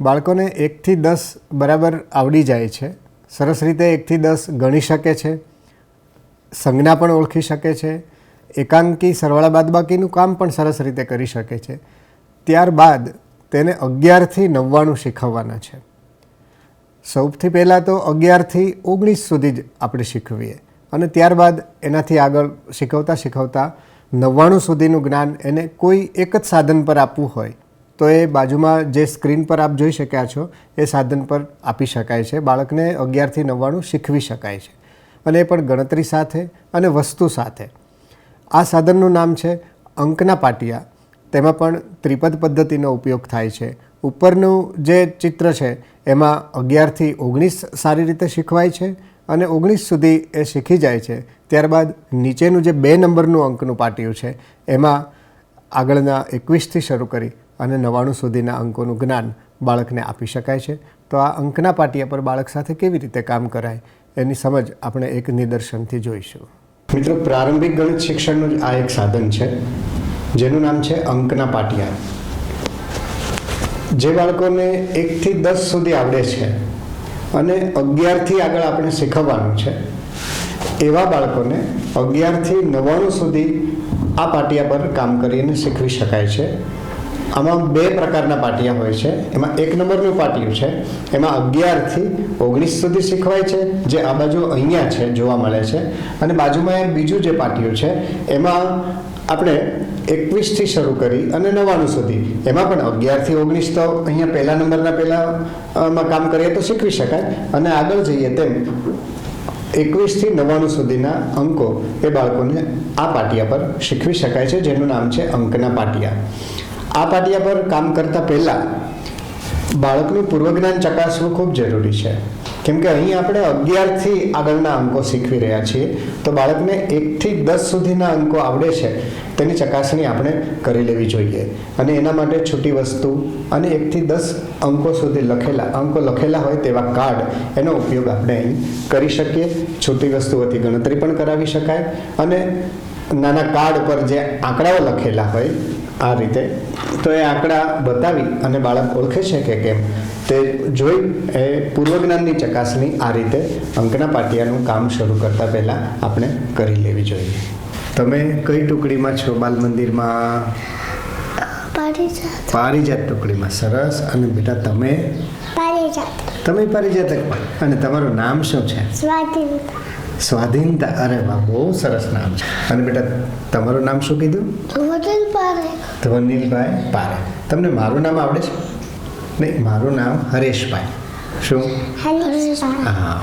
બાળકોને એકથી દસ બરાબર આવડી જાય છે. સરસ રીતે એકથી દસ ગણી શકે છે. સંજ્ઞા પણ ઓળખી શકે છે. એકાંકી સરવાળા બાદબાકીનું કામ પણ સરસ રીતે કરી શકે છે. ત્યારબાદ તેને અગિયારથી નવ્વાણું શીખવવાના છે. સૌથી પહેલાં તો અગિયારથી ઓગણીસ સુધી જ આપણે શીખવીએ અને ત્યારબાદ એનાથી આગળ શીખવતા શીખવતા નવ્વાણું સુધીનું જ્ઞાન એને કોઈ એક જ સાધન પર આપવું હોય તો એ બાજુમાં જે સ્ક્રીન પર આપ જોઈ શક્યા છો, એ સાધન પર આપી શકાય છે. બાળકને અગિયારથી નવ્વાણું શીખવી શકાય છે. અને એ પણ ગણતરી સાથે અને વસ્તુ સાથે. આ સાધનનું નામ છે અંકના પાટિયા. તેમાં પણ ત્રિપદ પદ્ધતિનો ઉપયોગ થાય છે. ઉપરનું જે ચિત્ર છે, એમાં અગિયારથી ઓગણીસ સારી રીતે શીખવાય છે અને ઓગણીસ સુધી એ શીખી જાય છે. ત્યારબાદ નીચેનું જે બે નંબરનું અંકનું પાટિયું છે, એમાં આગળના એકવીસથી શરૂ કરી અને નવાણું સુધીના અંકોનું જ્ઞાન બાળકને આપી શકાય છે. તો આ અંકના પાટિયા પર બાળક સાથે કેવી રીતે કામ કરાય એની સમજ આપણે એક નિદર્શનથી જોઈશું. મિત્રો, પ્રારંભિક ગણિત શિક્ષણનું આ એક સાધન છે, જેનું નામ છે અંકના પાટિયા. જે બાળકોને એકથી દસ સુધી આવડે છે અને અગિયારથી આગળ આપણે શીખવવાનું છે, એવા બાળકોને અગિયારથી નવ્વાણું સુધી આ પાટિયા પર કામ કરીને શીખવી શકાય છે. આમાં બે પ્રકારના પાટિયા હોય છે. એમાં એક નંબરનું પાટિયું છે. એમાં અગિયારથી ઓગણીસ સુધી શીખવાય છે. જે આ બાજુ અહીંયા છે, જોવા મળે છે. અને બાજુમાં બીજું જે પાટિયું છે, એમાં આપણે એકવીસથી શરૂ કરી અને નવ્વાણું સુધી. એમાં પણ અગિયારથી ઓગણીસ તો અહીંયા પહેલા નંબરના પહેલામાં કામ કરીએ તો શીખવી શકાય. અને આગળ જઈએ તેમ એકવીસથી નવ્વાણું સુધીના અંકો એ બાળકોને આ પાટિયા પર શીખવી શકાય છે, જેનું નામ છે અંકના પાટિયા. આ પાટિયા પર કામ કરતા પહેલાં બાળકનું પૂર્વજ્ઞાન ચકાસવું ખૂબ જરૂરી છે. કેમ કે અહીં આપણે અગિયારથી આગળના અંકો શીખવી રહ્યા છીએ, તો બાળકને એકથી દસ સુધીના અંકો આવડે છે, તેની ચકાસણી આપણે કરી લેવી જોઈએ. અને એના માટે છૂટી વસ્તુ અને એકથી દસ અંકો સુધી લખેલા, અંકો લખેલા હોય તેવા કાર્ડ એનો ઉપયોગ આપણે અહીં કરી શકીએ. છૂટી વસ્તુઓથી ગણતરી પણ કરાવી શકાય અને નાના કાર્ડ પર જે આંકડાઓ લખેલા હોય આ રીતે તો એ આંકડા બતાવી અને બાળક ઓળખે છે કે કેમ. તે જોઈ એ પૂર્વજ્ઞાનની ચકાસણી આ રીતે અંકના પાટિયાનું કામ શરૂ કરતા પહેલાં આપણે કરી લેવી જોઈએ. તમે કઈ ટુકડીમાં છો બાલ મંદિરમાં? પારિજાત. ટુકડીમાં સરસ. અને બેટા તમે? પારિજાત. તમે પારિજાતક અને તમારું નામ શું છે? સ્વાધીનતા સ્વાધીનતા. અરે વાહ બહુ સરસ નામ છે. અને બેટા તમારું નામ શું કીધું? ધવનીલભાઈ પારે. તમને મારું નામ આવડે છે? નહીં મારું નામ હરેશભાઈ. શું? હા.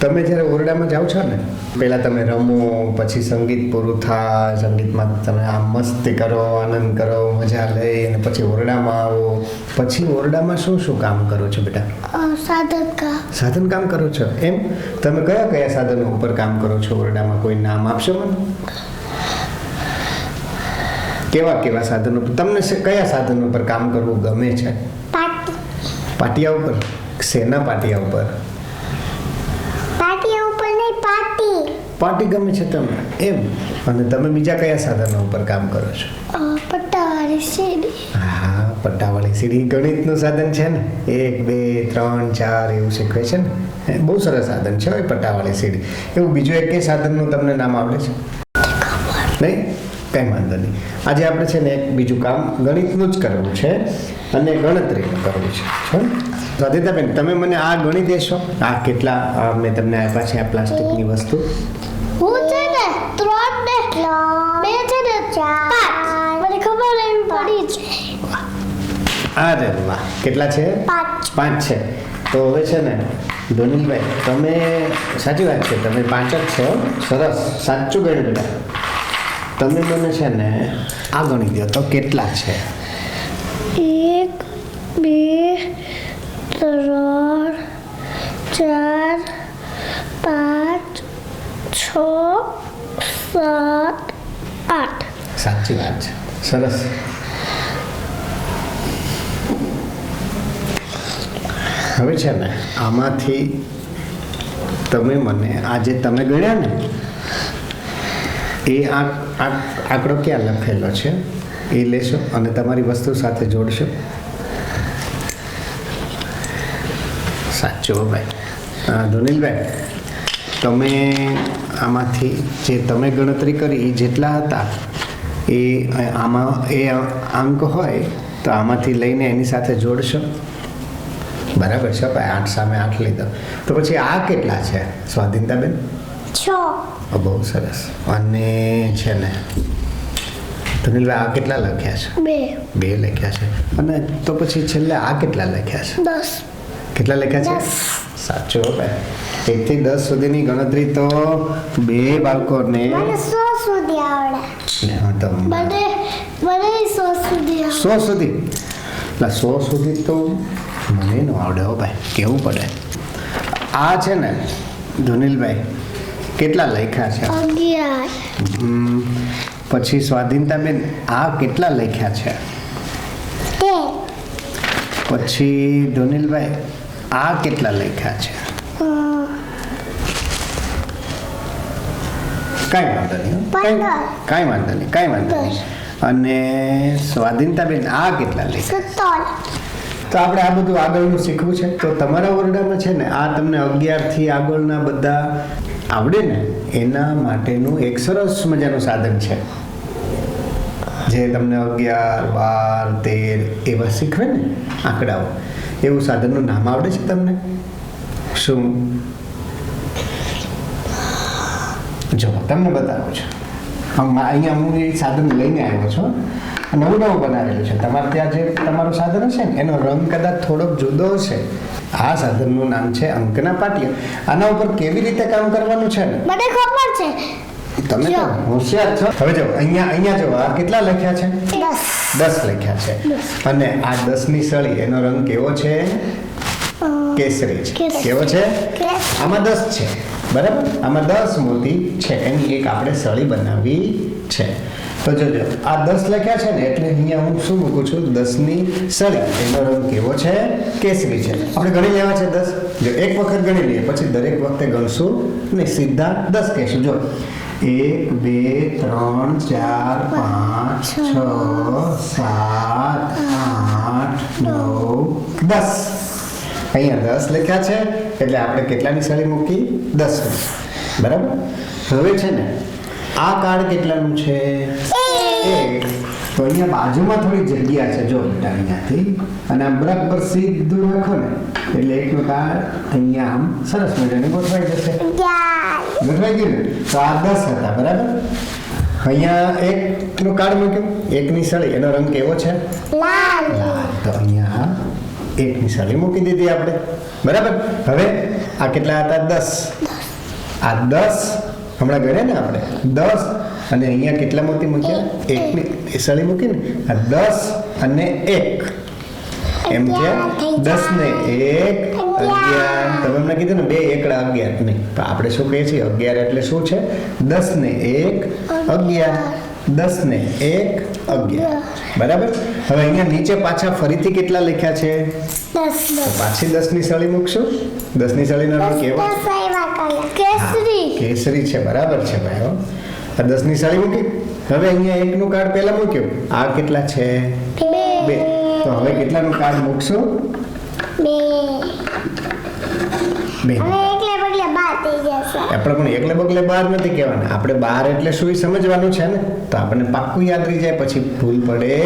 તમે જ્યારે ઓરડામાં જાઓ છો ને પહેલાં તમે રમો પછી સંગીત પૂરું થાય સંગીતમાં તમે આમ મસ્તી કરો આનંદ કરો મજા લઈ અને પછી ઓરડામાં આવો. પછી ઓરડામાં શું શું કામ કરો છો બેટા? સાધકા સાધન કામ કરો છો? એમ? તમે કયા કયા સાધનો ઉપર કામ કરો છો? ઓરડામાં કોઈ નામ આપશો મને? કેવા કેવા સાધનો તમને કયા સાધનો પર કામ કરવું ગમે છે? પાટી. પાટિયા ઉપર? શેના પાટિયા ઉપર? પાટિયા ઉપર નહીં પાટી. પાટી ગમે છે તમને? એમ? અને તમે બીજા કયા સાધનો ઉપર કામ કરો છો? પટ્ટાવાળી સીડી હા. પટ્ટાવાળી સીડી ગણિતનું સાધન છે ને? એક, બે, ત્રણ, ચાર એવું શીખવે છે ને? બહુ સરસ સાધન છે હોય પટ્ટાવાળી સીડી. એવું બીજું એક સાધનનું તમને નામ આવડે છે? નહીં? કંઈ વાંધો નહીં. આજે આપણે છે ને એક બીજું કામ ગણિતનું જ કરવું છે અને ગણતરીનું કરવું છે. છો તમે મને આ ગણી દેશો. આ કેટલા મેં તમને આપ્યા છે, આ પ્લાસ્ટિકની વસ્તુ. ત્રણ ખબર પડી અરે વાહ કેટલા છે? પાંચ. પાંચ છે. તો હવે છે ને ધોનીલભાઈ તમે સાચી વાત છે તમે પાંચ જ છો. સરસ. સાચું ગણ્યું બેટા તમે મને છે ને આ ગણી દો તો કેટલા છે? એક બે ત્રણ ચાર પાંચ છ સાત આઠ. સાચી વાત છે. સરસ. હવે છે ને, આમાંથી તમે મને આજે તમે ગણ્યા ને, એ આંક, આંક- આંકડો ક્યાં લખેલો છે? એ લેશો અને તમારી વસ્તુ સાથે જોડશો. સાચો ભાઈ. ધુનિલભાઈ, તમે આમાંથી જે તમે ગણતરી કરી, એ જેટલા હતા, એ, આમાં, એ અંક હોય, તો આમાંથી લઈને એની સાથે જોડશો. બરાબર છે ભાઈ આઠ સામે આઠ લીધો. તો પછી આ કેટલા છે સ્વાધીનતાબેન? છ. ઓ, બહુ સરસ. અને છે ને ધુનિલભાઈ આ કેટલા લખ્યા છે? બે. બે લખ્યા છે. અને તો પછી છેલ્લે આ કેટલા લખ્યા છે? દસ. કેટલા લખ્યા છે? સાચો બે એક એકથી દસ સુધીની ગણતરી તો બે બાળકોને સો સુધી આવડે. હા, તો મને મને સો સુધી આવડે. સો સુધી? એટલે સો સુધી તો મને ન આવડે હો ભાઈ કેવું પડે? આ છે ને ધુનિલભાઈ કેટલા લખ્યા છે? પછી હમ, પછી સ્વાધીનતાબેન આ કેટલા લખ્યા છે? પછી ધુનિલભાઈ આ કેટલા લખ્યા છે? કાંઈ વાંધો નહીં હો. કાંઈ પંદર. કાંઈ વાંધો નહીં કાંઈ વાંધો નહીં. અને સ્વાધીનતાબેન આ કેટલા લખ્યા સત્તર. તો આપણે આ બધું આગળનું શીખવું છે. તો તમારા ઓરડામાં છે ને, આ તમને અગિયારથી આગળના બધા આવડે ને, એના માટેનું એક સરસ મજાનું સાધન છે. જે તમને અગિયાર, બાર, તેર એવા શીખવે ને આંકડાઓ. એવું સાધનનું નામ આવડે છે તમને? શું? જો, તમને બતાવું છું. અહીંયા હું એ સાધન લઈને આવ્યો છું. નવું નવું બનાવેલું છે. તમારે ત્યાં જે તમારું સાધન હશે ને એનો રંગ કદાચ થોડોક જુદો હશે. આ સાધનનું નામ છે અંકના પાટિયા. આના ઉપર કેવી રીતે કામ કરવાનું છે ને? મને ખબર છે. તમે તો હોશિયાર છો. હવે જો અહીંયા અહીંયા જો આ કેટલા લખ્યા છે? દસ. દસ લખ્યા છે. અને આ દસની સળી એનો રંગ કેવો છે? કેસરી છે. કેવો છે? આમાં દસ છે. બરાબર? આમાં દસ મોતી છે. એની એક આપણે સળી બનાવવી છે. તો જોજો આ દસ લખ્યા છે ને એટલે અહીંયા હું શું મૂકું છું? દસની સળી. એનો રંગ કેવો છે? કેસરી છે. આપણે ગણી લેવા છે દસ? જો એક વખત ગણી લઈએ પછી દરેક વખતે ગણશું ને સીધા દસ કહેશું. જો એક બે ત્રણ ચાર પાંચ છ સાત આઠ નવ દસ. અહીંયા દસ લખ્યા છે એટલે આપણે કેટલાની સળી મૂકી? દસ. બરાબર? હવે છે ને આ કાર્ડ કેટલાનું છે? એક. તો અહીંયા બાજુમાં થોડી જગ્યા છે જો બેટા અહીંયાથી. અને આમ બરાબર સીધું રાખો ને એટલે એકનું કાર્ડ અહીંયા આમ સરસ મજાને ગોઠવાઈ જશે. ગોઠવાઈ ગયું ને? તો આ દસ હતા બરાબર? અહીંયા એકનું કાર્ડ મૂક્યું. એકની સળી એનો રંગ કેવો છે? લાલ. લાલ. તો અહીંયા એકની સળી મૂકી દીધી આપણે. બરાબર? હવે આ કેટલા હતા? દસ. આ દસ હમણાં ગણ્યા ને આપણે? દસ. અને અહીંયા કેટલા મોતી મૂક્યા? એકની સળી મૂકીને આ દસ અને એક. એમ છે? દસ ને એક અગિયાર. તમે એમને કીધું ને બે એકડા અગિયાર. નહીં તો આપણે શું કહીએ છીએ? અગિયાર એટલે શું છે? દસ ને એક અગિયાર. દસ ને એક અગિયાર. બરાબર? હવે અહીંયા નીચે પાછા ફરીથી કેટલા લખ્યા છે? દસ. ની પાછી દસની સળી મૂકશું. દસની સળીનો રંગ કેવો? કેસરી. કેસરી છે બરાબર છે ભાઈ હો. આ દસની સાળી મૂકી. હવે અહીંયા એકનું કાર્ડ પહેલા મૂક્યું. આ કેટલા છે? બે. બે. તો હવે કેટલાનું કાર્ડ મૂકશું? બે. બે. આપણે પણ એકલે બગલે બહાર નથી કહેવાના. આપણે બહાર એટલે શું સમજવાનું છે ને? તો આપણને પાક્કું યાદ રહી જાય પછી ભૂલ પડે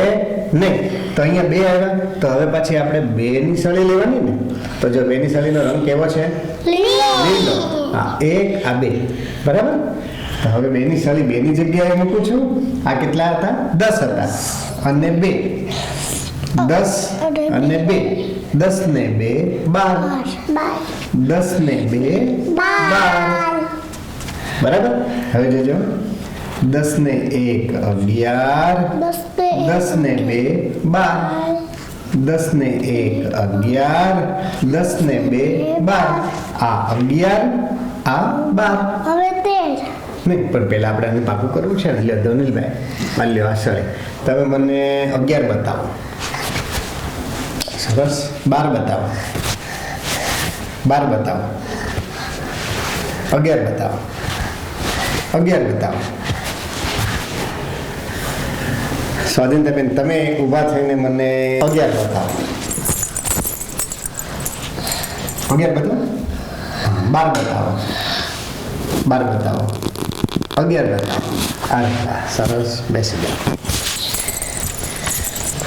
નહીં. તો અહીંયા બે આવ્યા. તો હવે પાછી આપણે બે ની સળી લેવાની ને? તો જો બે ની સળીનો રંગ કેવો છે? લીલો. હા એક આ બે. બરાબર? તો હવે બે ની સળી બે ની જગ્યાએ મૂકું છું. આ કેટલા હતા? દસ હતા. અને બે. દસ અને બે. દસ ને બે. બાર. દસ ને બે. બાર. બાર બરાબર? હવે જોજો. દસ ને એક અગિયાર. દસ ને બે બાર. દસ ને એક અગિયાર. દસ ને બે બાર. આ અગિયાર આ બાર. હવે તેર. નહીં પણ પેલા આપણે આને પાકું કરવું છે ને. એટલે ધનિલભાઈ માની લ્યો આ સળે તમે મને અગિયાર બતાવો. સરસ. બાર બતાવો. બાર બતાવો. અગિયાર બતાવો. અગિયાર બતાવો. સ્વાધીનતાબેન, તમે ઊભા થઈને મને અગિયાર બતાવો. અગિયાર બતાવો? બાર બતાવો. બાર બતાવો. અગિયાર બતાવો. આ સરસ બેસી જાઓ.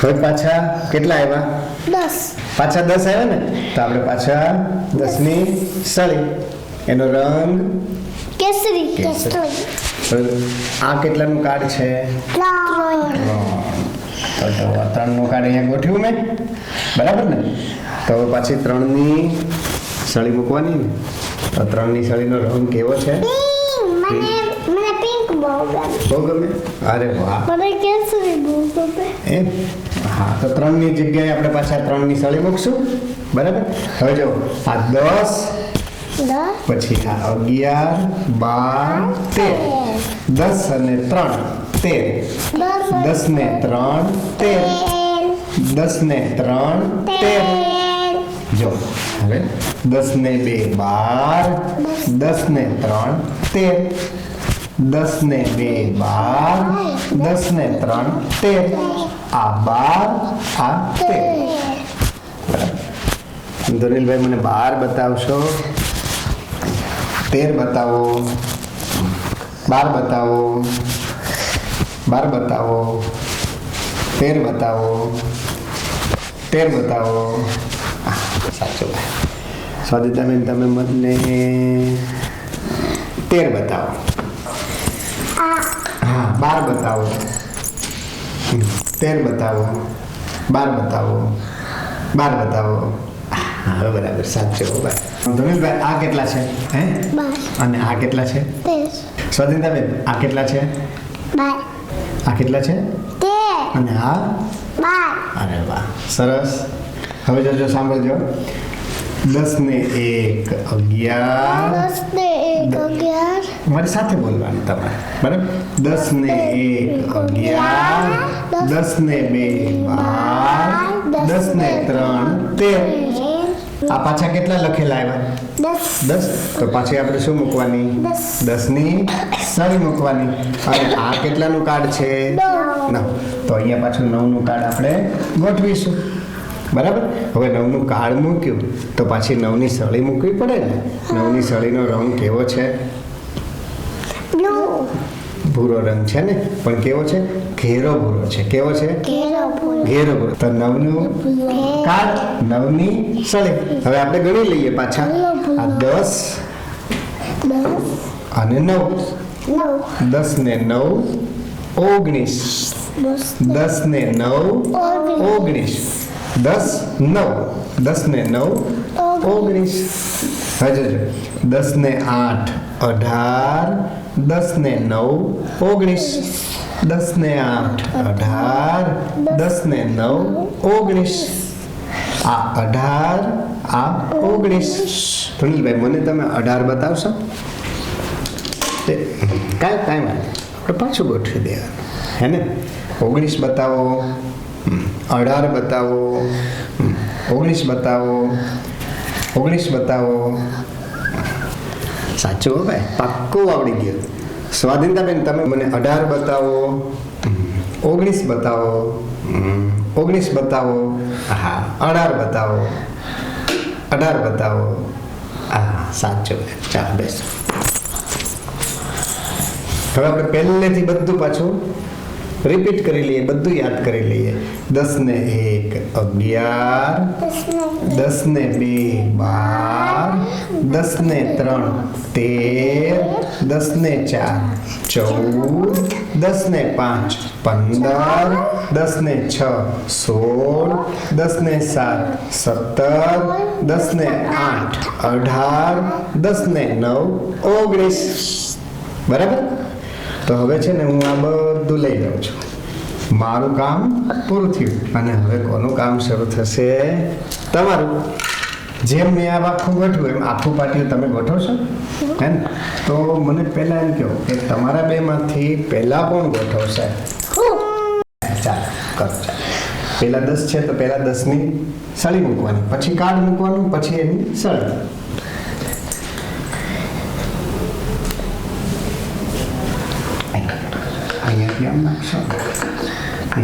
હવે પાછા કેટલા આવ્યા? દસ. પાછા દસ આવ્યા ને? તો આપણે પાછા દસની સળી. એનો રંગ? કેસરી કેસરી. આ કેટલાનું કાર્ડ છે? ત્રણ. તો જો ત્રણનું કાર્ડ અહીંયા ગોઠવ્યું મેં. બરાબર ને? તો હવે પાછી ત્રણની સળી મૂકવાની. ને તો ત્રણની સળીનો રંગ કેવો છે? મને મને પિંક બહુ ગમે. બહુ ગમે? અરે વાહ. મને કેસરી બહુ ગમે. એમ? હા તો ત્રણની જગ્યાએ આપણે પાછા ત્રણની સળી મૂકશું. બરાબર? હવે જો આ દસ પછી આ અગિયાર બાર તેર. દસ અને ત્રણ તેર. દસ ને ત્રણ તેર. દસ ને ત્રણ તેર. જો હવે દસ ને બે બાર. દસ. ને ત્રણ તેર. દસ ને બે બાર. દસ ને ત્રણ તેર. આ બાર આ તેર ધોનીલભાઈ મને બાર બતાવશો. તેર બતાવો. બાર બતાવો. બાર બતાવો. તેર બતાવો. તેર બતાવો. સાચો સ્વાદિતાબેન તમે મને તેર બતાવો. હા બાર બતાવો. તેર બતાવો બાર બતાવો બાર બતાવો. હવે બરાબર સાચો ધનુષભાઈ આ કેટલા છે? હે? અને આ કેટલા છે? સ્વાધીનતાબેન આ કેટલા છે? આ કેટલા છે? અને આ? અરે વાહ સરસ. હવે જોજો સાંભળજો. દસ ને એક અગિયાર. ને મારી સાથે બોલવાનું તમારે બરાબર? દસ ને એક અગિયાર. દસ ને બે બાર. દસ ને ત્રણ તેર. આ પાછા કેટલા લખેલા આવ્યા? દસ. તો પાછી આપણે શું મૂકવાની? દસ. દસની? સળી મૂકવાની? અને આ કેટલાનું કાર્ડ છે? નવ. નવ. તો અહીંયા પાછું નવનું કાર્ડ આપણે ગોઠવીશું. બરાબર? હવે નવનું કાળ મૂક્યું તો પાછી નવની સળી મૂકવી પડે ને? નવની સળીનો રંગ કેવો છે? ભૂરો રંગ છે ને? પણ કેવો છે? ઘેરો ભૂરો છે. કેવો છે? ઘેરો ભૂરો. તો નવનું કાળ નવની સળી. હવે આપણે ગણી લઈએ પાછા. આ દસ અને નવ. દસ ને નવ ઓગણીસ. દસ. ને નવ ઓગણીસ. દસ નવ દસ ને નવ ઓગણીસ હજુ દસને દસ ને આઠ અઢાર દસ ને નવ ઓગણીસ દસ ને આઠ અઢાર દસ ને નવ ઓગણીસ આ અઢાર આ ઓગણીસ સુનિલભાઈ મને તમે અઢાર બતાવશો? કાંઈ કાંઈ વાત નહીં. આપણે પાછું ગોઠવી દેવાનું. હે ને? ઓગણીસ બતાવો. અઢાર બતાવો ઓગણીસ બતાવો ઓગણીસ બતાવો. સાચું હો ભાઈ પાક્કું આવડી ગયું. સ્વાધીનતાબેન તમે મને અઢાર બતાવો ઓગણીસ બતાવો ઓગણીસ બતાવો હા અઢાર બતાવો અઢાર બતાવો. હા સાચું ચાલો બેસો. હવે આપણે પહેલેથી બધું પાછું રિપીટ કરી લઈએ બધું યાદ કરી લઈએ દસ ને એક અગિયાર દસ ને દસ ને બે બાર દસ ને ત્રણ તેર દસ ને ચાર ચૌદ દસ ને પાંચ પંદર દસ ને છ સોળ દસ ને સાત સત્તર દસ ને આઠ અઢાર દસ ને નવ ઓગણીસ બરાબર તો હવે છે ને હું આ બધું લઈ જાઉં છું. મારું કામ પૂરું થયું અને હવે કોનું કામ શરૂ થશે? તમારું. જેમ મેં આ આખું ગોઠવ્યું એમ આખું પાટિયું તમે ગોઠવશો? હે ને? તો મને પહેલાં એમ કહો કે તમારા બેમાંથી પહેલાં કોણ ગોઠવશે? ચાલો કરો પહેલાં દસ છે તો પહેલાં દસની સળી મૂકવાની પછી કાર્ડ મૂકવાનું પછી એની સળી. આમ નાખશો એ.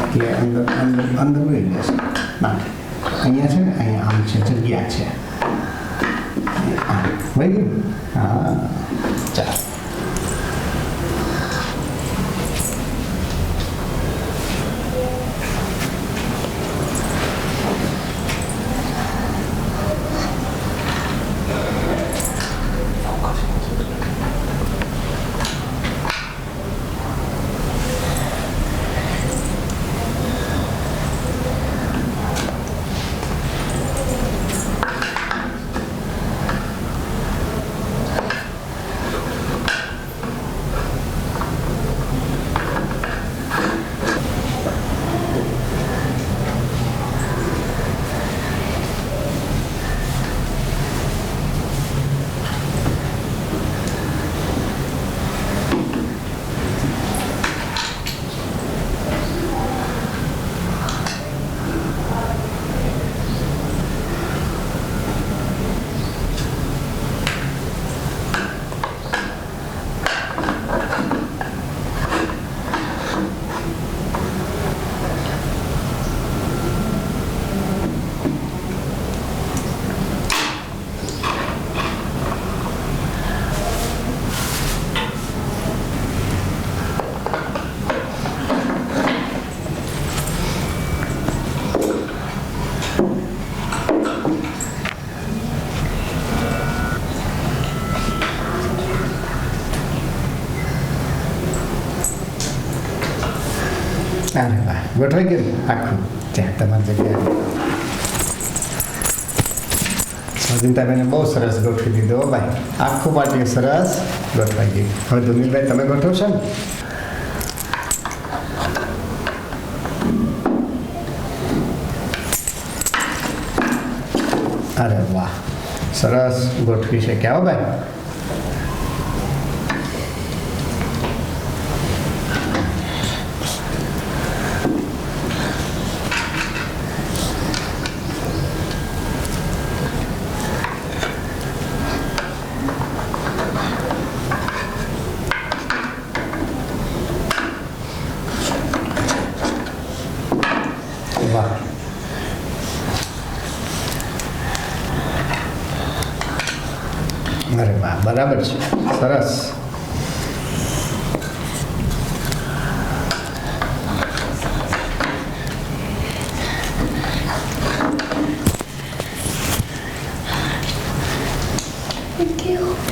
એટલે અંદર અંદર અંદર વહી જશે નાખ અહીંયા છે ને અહીંયા આમ છે જગ્યા છે વહી અરે વાહ ગોઠવાઈ ગયું આખું? ત્યાં. તમારી જગ્યાએ. સ્વાધીનતાબેને બહુ સરસ ગોઠવી દીધો ભાઈ. આખું પાટી સરસ ગોઠવાઈ ગયું. હવે ધુમિલભાઈ તમે ગોઠવશો ને? અરે વાહ. સરસ ગોઠવી છે હો ભાઈ વાહ અરે વાહ બરાબર છે સરસ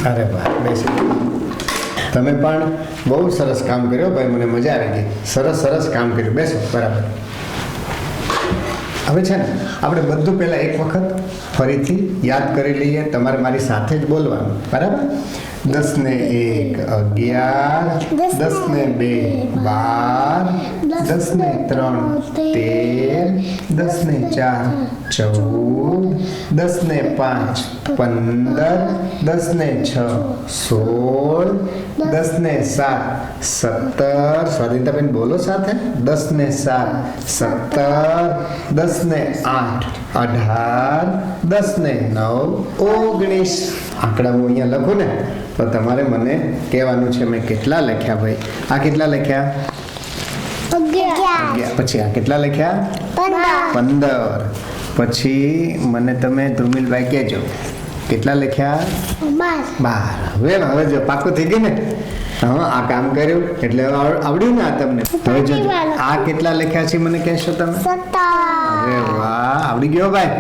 અરે વાહ બેસી તમે પણ બહુ સરસ કામ કર્યો ભાઈ મને મજા આવી ગઈ. સરસ સરસ કામ કર્યું. બેસો બરાબર. હવે છે ને આપણે બધું પહેલાં એક વખત ફરીથી યાદ કરી લઈએ તમારે મારી સાથે જ બોલવાનું. બરાબર? દસ ને એક અગિયાર. દસ ને બે બાર. દસ ને ત્રણ તેર દસ ને ચાર ચૌદ દસ ને પાંચ પંદર દસ ને છ સોળ દસ ને સાત સત્તર સ્વાધીનતાબેન બોલો સાથે દસ ને સાત સત્તર દસ ને આઠ અઢાર દસ ને નવ ઓગણીસ આંકડા હું અહીંયા લખું ને, તો તમારે મને કહેવાનું છે, મેં કેટલા લખ્યા ભાઈ? આ કેટલા લખ્યા? અગિયાર. પછી આ કેટલા લખ્યા? પંદર. પછી મને તમે ધ્રુમિલભાઈ કહેજો. કેટલા લખ્યા? બાર. હવે હવે જો પાકું થઈ ગયું ને? હા આ કામ કર્યું એટલે આવડ્યું ને આ તમને? હવે જો આ કેટલા લખ્યા છે મને કહેશો તમે? અરે વાહ આવડી ગયો ભાઈ.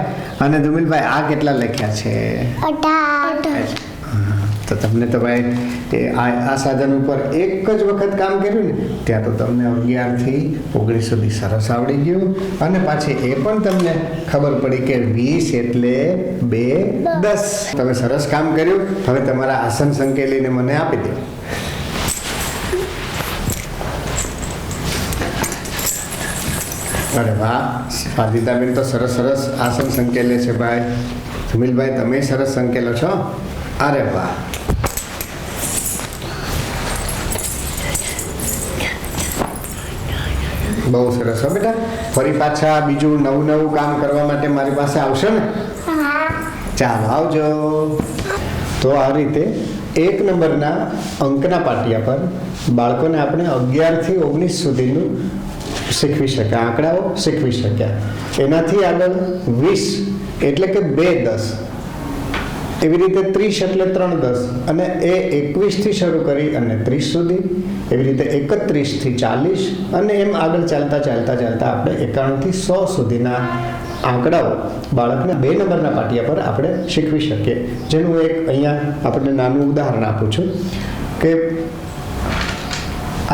અને ધુમિલભાઈ આ કેટલા લખ્યા છે? અઢાર. તો તમને તો ભાઈ, એ આ સાધન ઉપર એક જ વખત કામ કર્યું ને, ત્યાં તો તમને અગિયારથી ઓગણીસ સુધી સરસ આવડી ગયું. અને પાછી એ પણ તમને ખબર પડી કે વીસ એટલે બે દસ. તમે સરસ કામ કર્યું. હવે તમારા આસન સંકેલીને મને આપી દો. અરે વાહ, સ્વાદિતાબેન તો સરસ સરસ આસન સંકેલે છે ભાઈ. સુમિલભાઈ, તમે સરસ સંકેલો છો? અરે વાહ. બહુ સરસ. હો બેટા ફરી પાછા બીજું નવું નવું કામ કરવા માટે મારી પાસે આવશો ને? ચાલો આવજો. તો આ રીતે એક નંબરના અંકના પાટિયા પર બાળકોને આપણે અગિયારથી ઓગણીસ સુધીનું શીખવી શક્યા. આંકડાઓ શીખવી શક્યા. એનાથી આગળ વીસ એટલે કે બે દસ. એવી રીતે ત્રીસ એટલે ત્રણ દસ અને એ એકવીસથી શરૂ કરી અને ત્રીસ સુધી, એવી રીતે એકત્રીસથી ચાલીસ અને એમ આગળ ચાલતા ચાલતા ચાલતા આપણે એકાણુંથી સો સુધીના આંકડાઓ બાળકને બે નંબરના પાટિયા પર આપણે શીખવી શકીએ. જેનું એક અહીંયા આપણને નાનું ઉદાહરણ આપું છું કે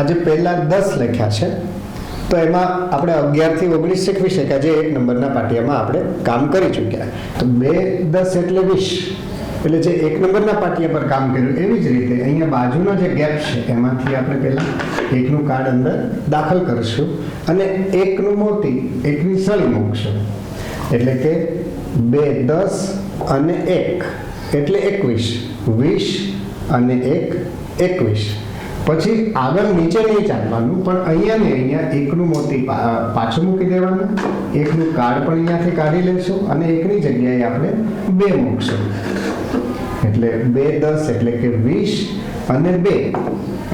આજે પહેલાં દસ લખ્યા છે, તો એમાં આપણે અગિયારથી ઓગણીસ શીખવી શક્યા, જે એક નંબરના પાટિયામાં આપણે કામ કરી ચૂક્યા. તો બે દસ એટલે વીસ. એટલે જે એક નંબરના પાટિયા પર કામ કર્યું, એવી જ રીતે અહીંયા બાજુનો જે ગેપ છે, એમાંથી આપણે પહેલાં એકનું કાર્ડ અંદર દાખલ કરીશું અને એકનું મોતી, એકની સળી મૂકશું. એટલે કે બે, દસ અને એક, એટલે એકવીસ. વીસ અને એક, એકવીસ. પછી આગળ નીચે નહીં ચાલવાનું, પણ અહીંયા ને અહીંયા એકનું મોતી પાછું મૂકી દેવાનું. એકનું કાર્ડ પણ અહીંયાથી કાઢી લેશું અને એકની જગ્યાએ આપણે બે મૂકશું. એટલે બે દસ એટલે કે વીસ અને બે.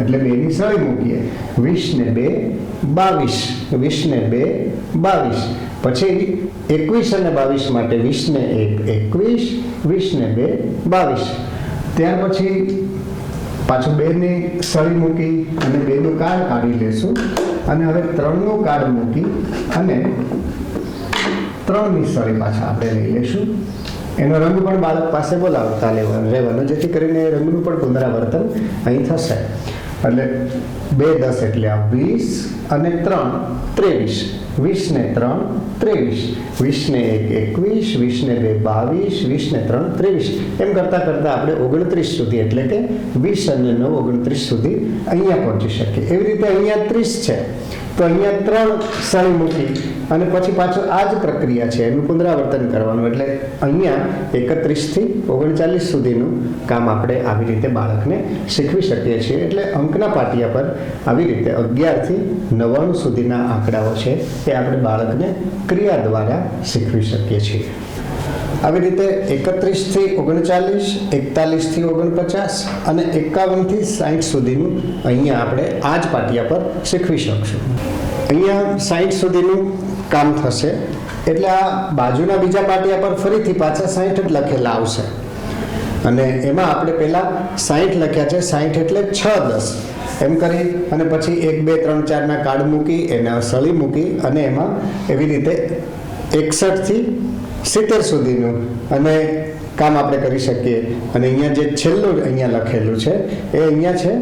એટલે બેની સળી મૂકીએ. વીસ ને બે, બાવીસ. વીસ ને બે, બાવીસ. પછી એકવીસ અને બાવીસ માટે વીસ ને એક, એકવીસ. વીસ ને બે, બાવીસ. ત્યાર પછી પાછું બેની સળી મૂકી અને બેનું કાર્ડ કાઢી લેશું. અને હવે ત્રણનું કાર્ડ મૂકી અને ત્રણની સળી પાછા આપણે લઈ લેશું. એનો રંગ પણ બાળક પાસે બોલાવતા લેવાનો રહેવાનો, જેથી કરીને રંગનું પણ પુનરાવર્તન અહીં થશે. એટલે બે દસ એટલે આ વીસ અને ત્રણ ત્રેવીસ. વીસ ને ત્રણ ત્રેવીસ. વીસ ને એક એકવીસ વીસ ને બે બાવીસ વીસ ને ત્રણ ત્રેવીસ. એમ કરતાં કરતાં આપણે ઓગણત્રીસ સુધી, એટલે કે વીસ અને નવ ઓગણત્રીસ સુધી અહીંયા પહોંચી શકીએ. એવી રીતે અહીંયા ત્રીસ છે. તો અહીંયા ત્રણ સળી મૂકી અને પછી પાછું આ જ પ્રક્રિયા છે, એનું પુનરાવર્તન કરવાનું. એટલે અહીંયા એકત્રીસથી ઓગણચાલીસ સુધીનું કામ આપણે આવી રીતે બાળકને શીખવી શકીએ છીએ. એટલે અંકના પાટિયા પર આવી રીતે અગિયારથી નવ્વાણું સુધીના આંકડાઓ છે, એ આપણે બાળકને ક્રિયા દ્વારા શીખવી શકીએ છીએ. આવી રીતે એકત્રીસથી ઓગણચાલીસ, એકતાલીસથી ઓગણપચાસ અને એકાવનથી સાઠ સુધીનું અહીંયા આપણે આ જ પાટિયા પર શીખવી શકશું. અહીંયા સાઠ સુધીનું કામ થશે. એટલે આ બાજુના બીજા પાટિયા પર ફરીથી પાછા સાઠ જ લખેલા આવશે. અને એમાં આપણે પહેલાં સાઠ લખ્યા છે સાઠ એટલે છ દસ. એમ કરી અને પછી એક, બે, ત્રણ, ચારના કાર્ડ મૂકી, એના સળી મૂકી અને એમાં એવી રીતે એકસઠથી સિત્તેર સુધીનું અને કામ આપણે કરી શકીએ. અને અહીંયા જે છેલ્લું અહીંયા લખેલું છે, એ અહીંયા છે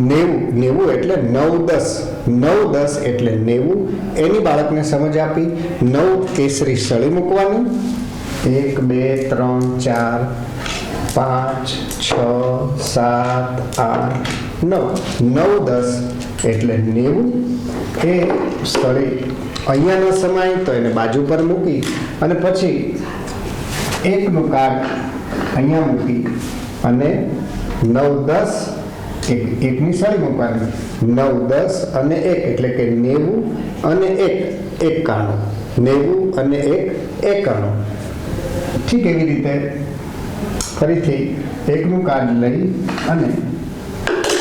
નેવું. નેવું એટલે નવ દસ. નવ દસ એટલે નેવું. એની બાળકને સમજ આપી. નવ કેસરી સળી મૂકવાની. એક, બે, ત્રણ, ચાર, પાંચ, છ, સાત, આઠ નવ. નવ દસ એટલે નેવું. એ સ્થળે અહીંયા ન સમાય તો એને બાજુ પર મૂકી અને પછી એકનું કાર્ડ અહીંયા મૂકી અને નવ દસ એક, એકની સાડી મૂકવાની. નવ દસ અને એક એટલે કે નેવું અને એક, એકાણું. નેવું અને એક, એકાણું. ઠીક એવી રીતે ફરીથી એકનું કાર્ડ લઈ અને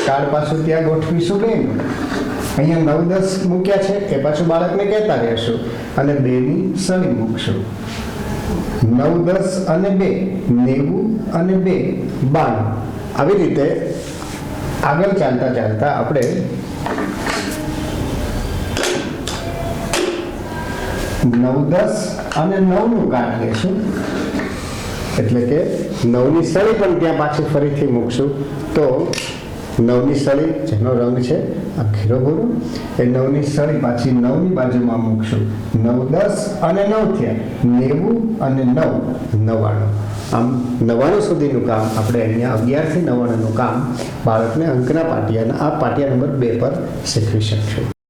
કાર્ડ પાછું ત્યાં ગોઠવીશું બેન અહીંયા નવ દસ મૂક્યા છે એ પાછું બાળકને કહેતા રહેશું અને બેની સળી મૂકશું. નવ દસ અને બે, નેવું અને બે બાણું આવી રીતે આગળ ચાલતા ચાલતા આપણે નવ દસ અને નવનું કાર્ડ લેશું. એટલે કે નવની સળી પણ ત્યાં પાછું ફરીથી મૂકશું. તો નવની સળી જેનો રંગ છે આ ઘેરો ભૂરો એ નવની સળી પાછી નવની બાજુમાં મૂકશું. નવ દસ અને નવ થયા. નેવું અને નવ. નવ્વાણું આમ નવ્વાણું સુધીનું કામ આપણે અહીંયા અગિયારથી નવ્વાણુંનું કામ બાળકને અંકના પાટિયાના આ પાટિયા નંબર બે પર શીખવી શકશું.